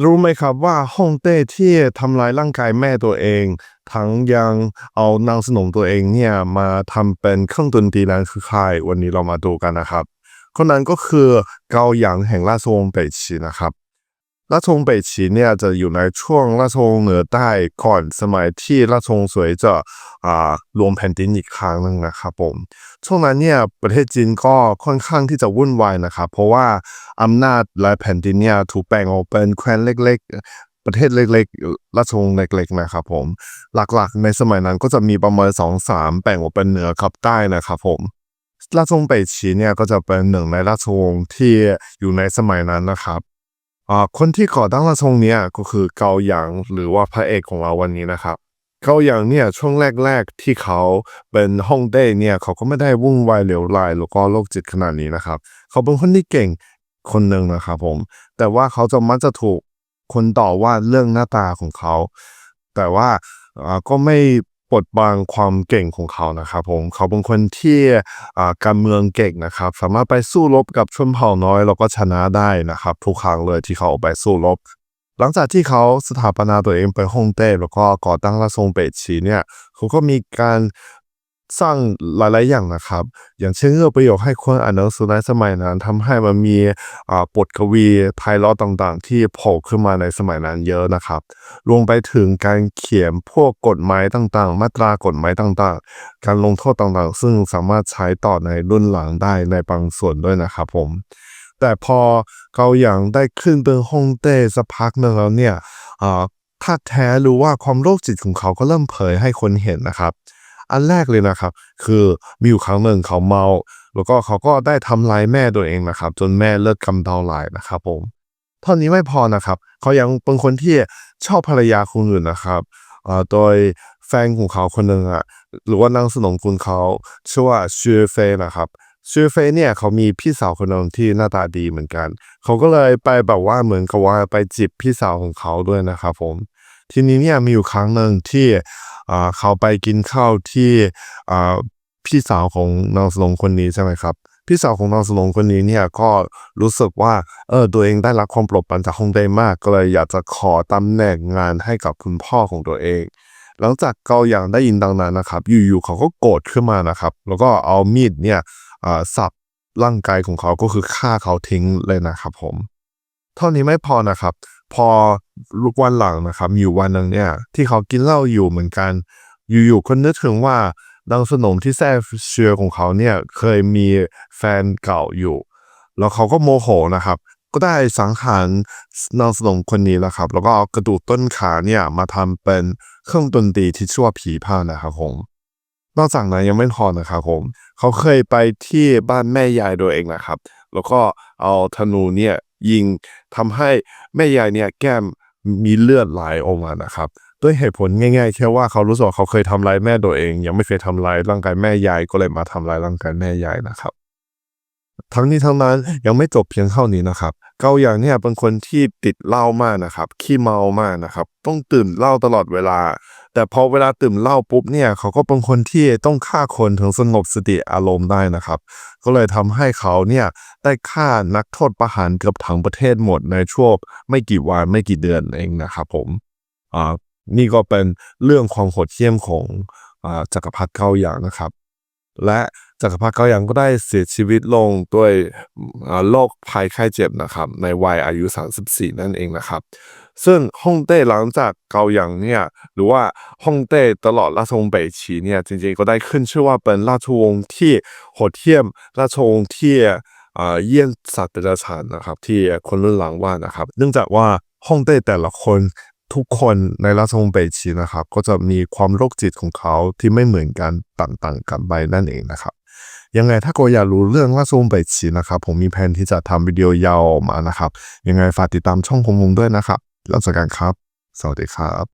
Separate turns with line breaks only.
รู้ไหมครับว่าฮ่องเต้ที่ทำร้ายร่างกายแม่ตัวเอง ทั้งยังเอานางสนมตัวเองเนี่ยมาทำเป็นเครื่องดนตรีนั้นคือใครวันนี้เรามาดูกันนะครับคนนั้นก็คือเกาหยางแห่งราชวงศ์เป่ยชีนะครับ ราชวงศ์เป่ยชีเนี่ยจะอยู่ในช่วงราชวงศ์เหนือใต้ก่อนสมัยที่ราชวงศ์สวยจะอ่ารวมแผ่นดินอีกครั้งหนึ่งนะครับผมช่วงนั้นเนี่ยประเทศจีนก็ค่อนข้างที่จะวุ่นวายนะครับเพราะว่าอำนาจและแผ่นดินเนี่ยถูกแบ่งออกเป็นแคว้นเล็ก ๆ ประเทศเล็กๆ ราชวงศ์เล็กๆนะครับผมหลักๆ ในสมัยนั้นก็จะมีประมาณ2องสามแบ่งออกเป็นเหนือกับใต้นะครับผมราชวงศ์เป่ยชีเนี่ยก็จะเป็นหนึ่งในราชวงศ์ที่อยู่ในสมัยนั้นนะครับ อ่าคนที่ก่อตั้งราชวงศ์เนี่ยก็คือเกาหยางหรือว่าพระเอกของเราวันนี้นะครับ เกาหยางเนี่ยช่วงแรก ๆ ที่เขาเป็นฮ่องเต้เนี่ยเขาก็ไม่ได้วุ่นวายเหลวไหลแล้วก็โรคจิตขนาดนี้นะครับ เขาเป็นคนที่เก่งคนหนึ่งนะครับผม แต่ว่าเขาจะมักจะถูกคนต่อว่าเรื่องหน้าตาของเขา แต่ว่าอ่าก็ไม่ ปดบังความเก่งของเขานะครับผมเขาเป็นคนที่การเมืองเก่งนะครับ สามารถไปสู้รบกับชนเผ่าน้อยแล้วก็ชนะได้นะครับ ทุกครั้งเลยที่เขาออกไปสู้รบ หลังจากที่เขาสถาปนาตัวเองเป็นฮ่องเต้แล้วก็ก่อตั้งราชวงศ์เป่ยชีเนี่ยเขาก็มีการ สร้างหลาย ๆ อย่างนะครับ อย่างเช่นเอื้อประโยชน์ให้คนอ่านหนังสือในสมัยนั้นทำให้มันมีบทกวีไพเราะต่างๆ ที่โผล่ขึ้นมาในสมัยนั้นเยอะนะครับ รวมไปถึงการเขียนพวกกฎหมายต่างๆ มาตรากฎหมายต่างๆ การลงโทษต่างๆ ซึ่งสามารถใช้ต่อในรุ่นหลังได้ในบางส่วนด้วยนะครับผมแต่พอเกาหยางได้ขึ้นเป็นฮ่องเต้สักพักนึงแล้วเนี่ยท่าแท้หรือว่าความโรคจิตของเขาก็เริ่มเผยให้คนเห็นนะครับ อันแรกเลยนะครับ คือมีอยู่ครั้งหนึ่งเขาเมา แล้วก็เขาก็ได้ทำร้ายแม่ตัวเองนะครับ จนแม่เลิกกำเดาไหลนะครับผมเท่านี้ไม่พอนะครับ เขายังเป็นคนที่ชอบภรรยาคนอื่นนะครับโดยแฟนของเขาคนหนึ่งอะหรือว่านางสนมคุณเขาชื่อว่าชื่อเฟยนะครับชื่อเฟยเนี่ยเขามีพี่สาวคนหนึ่งที่หน้าตาดีเหมือนกัน เขาก็เลยไปแบบว่าเหมือนกับว่าไปจีบพี่สาวของเขาด้วยนะครับผม ทีนี้เนี่ยมีอยู่ครั้งหนึ่งที่เขาไปกินข้าวที่พี่สาวของนางสนมคนนี้ใช่ไหมครับ พี่สาวของนางสนมคนนี้เนี่ยก็รู้สึกว่าเออตัวเองได้รับความปรดปรานจากฮงเต้มาก ก็เลยอยากจะขอตำแหน่งงานให้กับคุณพ่อของตัวเองหลังจากเกาหยางได้ยินดังนั้นนะครับ อยู่ๆเขาก็โกรธขึ้นมานะครับ แล้วก็เอามีดเนี่ยสับร่างกายของเขาก็คือฆ่าเขาทิ้งเลยนะครับผม เท่านี้ไม่พอนะครับ พอลุกวันหลังนะครับมีอยู่วันหนึ่งเนี่ยที่เขากินเหล้าอยู่เหมือนกัน อยู่ๆก็นึกถึงว่าดังสนมที่แท้เชื้อของเขาเนี่ยเคยมีแฟนเก่าอยู่ แล้วเขาก็โมโหนะครับ ก็ได้สังหารนางสนมคนนี้แหละครับ แล้วก็เอากระดูกต้นขาเนี่ยมาทำเป็นเครื่องดนตรีที่ชื่อว่าผีผ้านะครับผมนอกจากนั้นยังไม่พอนะครับผมเขาเคยไปที่บ้านแม่ยายตัวเองนะครับ แล้วก็เอาธนูเนี่ย ยิงทำให้แม่ยายเนี่ยแก้มมีเลือดไหลออกมานะครับด้วยเหตุผลง่ายๆแค่ว่าเขารู้สึกเขาเคยทำร้ายแม่ตัวเอง ยังไม่เคยทำร้ายร่างกายแม่ยายก็เลยมาทำร้ายร่างกายแม่ยายนะครับ ทั้งนี้ทั้งนั้นยังไม่จบเพียงเท่านี้นะครับ เกาหยางเนี่ยเป็นคนที่ติดเหล้ามากนะครับ ขี้เมามากนะครับ ต้องตื่นเหล้าตลอดเวลา แต่พอเวลาตื่นเหล้าปุ๊บเนี่ยเขาก็เป็นคนที่ต้องฆ่าคนถึงสงบสติอารมณ์ได้นะครับ ก็เลยทำให้เขาเนี่ยได้ฆ่านักโทษประหารเกือบทั้งประเทศหมดในช่วงไม่กี่วันไม่กี่เดือนเองนะครับผมอ่านี่ก็เป็นเรื่องความโหดเหี้ยมของอ่าจักรพรรดิเกาหยางนะครับ และจักรพรรดิเกาหยางก็ได้เสียชีวิตลงด้วยโรคภัยไข้เจ็บนะครับ ในวัยอายุ 34 นั่นเองนะครับ ซึ่งฮ่องเต้หลังจากเกาหยางเนี่ยหรือว่าฮ่องเต้ตลอดราชวงศ์เป่ยชีเนี่ยจริงๆก็ได้ขึ้นชื่อว่าเป็นราชวงศ์ที่โหดเหี้ยม ราชวงศ์ที่เยี่ยงสัตว์เดรัจฉานนะครับ ที่คนรุ่นหลังว่านะครับ เนื่องจากว่าฮ่องเต้แต่ละคน ทุกคนในราชวงศ์เปชีนะครับ ก็จะมีความโรคจิตของเขาที่ไม่เหมือนกันต่างๆกันไปนั่นเองนะครับยังไงถ้าก็อยากรู้เรื่องราชวงศ์เปชีนะครับ ผมมีแผนที่จะทำวิดีโอยาวออกมานะครับ ยังไงฝากติดตามช่องของผมด้วยนะครับแล้วเจอกันครับ สวัสดีครับ